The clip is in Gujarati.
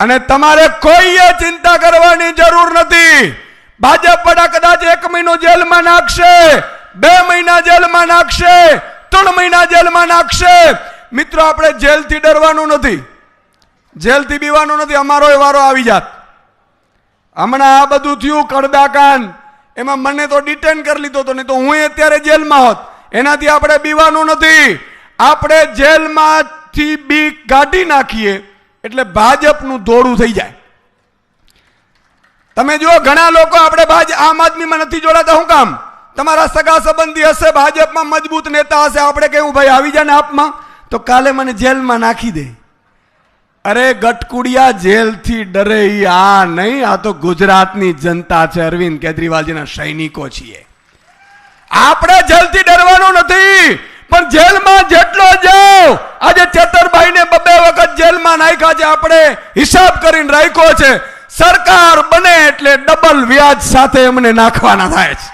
અને તમારે કોઈએ ચિંતા કરવાની જરૂર નથી. ભાજપ વડા કદાચ એક મહિનો જેલમાં નાખશે, બે મહિના જેલમાં નાખશે, ત્રણ મહિના જેલમાં નાખશે. મિત્રો, આપણે જેલથી ડરવાનું નથી. જેલથી બીવાનું નથી, અમારો વારો આવી જાત. હમણાં આ બધું થયું કડદાકાન એમાં મને તો ડિટેન કરી લીધો હતો, નહીં તો હું અત્યારે જેલમાં હોત. એનાથી આપણે બીવાનું નથી. આપણે જેલમાંથી બી કાઢી નાખીએ. એટલે ભાજપનું દોડું થઈ જાય. તમે જો ઘણા લોકો આપણે આમ આદમીમાં નથી જોડાતા, શું કામ? તમારા સગા સંબંધી હશે, ભાજપમાં મજબૂત નેતા હશે, આપણે કેવું ભાઈ, આવી જાય ને આપમાં? તો કાલે મને જેલમાં નાખી દે. અરે, ગટકુડિયા જેલથી ડરે આ નહીં, આ તો ગુજરાતની જનતા છે, અરવિંદ કેજરીવાલજીના સૈનિકો છીએ. આપણે જેલથી ડરવાનું નથી, પણ જેલમાં જેટલો જાઓ, આજે વખત જેલમાં નાખ્યા છે, આપણે હિસાબ કરીને રાખ્યો છે. સરકાર બને એટલે ડબલ વ્યાજ સાથે એમને નાખવાના થાય છે.